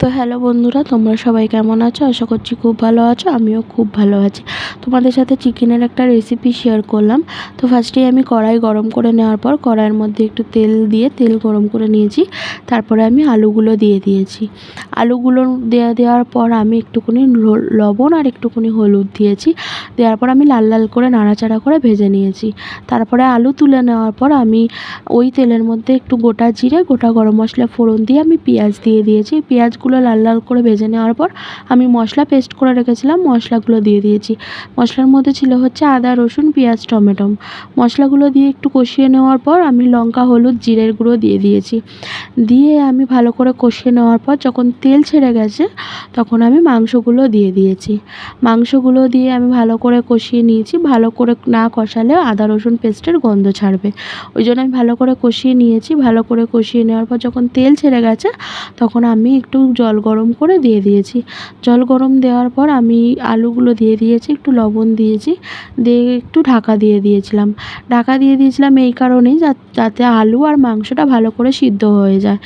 তো হ্যালো বন্ধুরা, তোমরা সবাই কেমন আছো? আশা করছি খুব ভালো আছো, আমিও খুব ভালো আছি। তোমাদের সাথে চিকেনের একটা রেসিপি শেয়ার করলাম। তো ফার্স্টে আমি কড়াই গরম করে নেওয়ার পর, কড়াইয়ের মধ্যে একটু তেল দিয়ে তেল গরম করে নিয়েছি। তারপরে আমি আলুগুলো দিয়ে দিয়েছি। আলুগুলো দেওয়া দেওয়ার পর আমি একটুখানি লবণ আর একটুখানি হলুদ দিয়েছি। দেওয়ার পর আমি লাল লাল করে নাড়াচাড়া করে ভেজে নিয়েছি। তারপরে আলু তুলে নেওয়ার পর আমি ওই তেলের মধ্যে একটু গোটা জিরে, গোটা গরম মশলা ফোড়ন দিয়ে আমি পেঁয়াজ দিয়ে দিয়েছি। পেঁয়াজগুলো লাল লাল করে ভেজে নেওয়ার পর আমি মশলা পেস্ট করে রেখেছিলাম, মশলাগুলো দিয়ে দিয়েছি। মশলার মধ্যে ছিল হচ্ছে আদা, রসুন, পেঁয়াজ, টমেটো। মশলাগুলো দিয়ে একটু কষিয়ে নেওয়ার পর আমি লঙ্কা, হলুদ, জিরের গুঁড়ো দিয়ে দিয়েছি। দিয়ে আমি ভালো করে কষিয়ে নেওয়ার পর যখন তেল ছেড়ে গেছে, তখন আমি মাংসগুলো দিয়ে দিয়েছি। মাংসগুলো দিয়ে আমি ভালো করে কষিয়ে নিয়েছি, ভালো করে না কষালেও আদা, রসুন পেস্টের গন্ধ ছাড়বে। ওই জন্য আমি ভালো করে কষিয়ে নিয়েছি, ভালো করে কষিয়ে নেওয়ার পর যখন তেল ছেড়ে গেছে, তখন আমি একটু জল গরম করে দিয়ে দিয়েছি। জল গরম দেওয়ার পর আমি আলুগুলো দিয়ে দিয়েছি, একটু লবণ দিয়েছি, দিয়ে একটু ঢাকা দিয়ে দিয়েছিলাম। ঢাকা দিয়ে দিয়েছিলাম এই কারণেই যাতে আলু আর মাংসটা ভালো করে সিদ্ধ হয়ে যায়।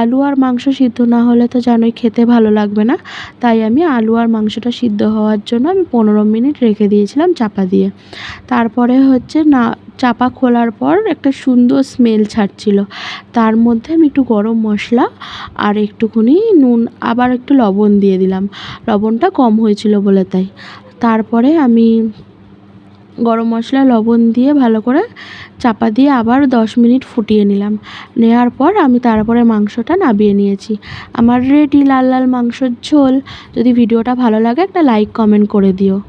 আলু আর মাংস সিদ্ধ না হলে তো জানোই খেতে ভালো লাগবে না। তাই আমি আলু আর মাংসটা সিদ্ধ হওয়ার জন্য আমি পনেরো মিনিট রেখে দিয়েছিলাম চাপা দিয়ে। তারপরে হচ্ছে না, চাপা খোলার পর একটা সুন্দর স্মেল ছাড়ছিল। তার মধ্যে আমি একটু গরম মশলা আর একটুখানি নুন, আবার একটু লবণ দিয়ে দিলাম। লবণটা কম হয়েছিল বলে তাই। তারপরে আমি গরম মশলা, লবণ দিয়ে ভালো করে চাপা দিয়ে আবার দশ মিনিট ফুটিয়ে নিলাম। নেওয়ার পর আমি তারপরে মাংসটা নাবিয়ে নিয়েছি। আমার রেডি লাল লাল মাংসর ঝোল। যদি ভিডিওটা ভালো লাগে একটা লাইক কমেন্ট করে দিও।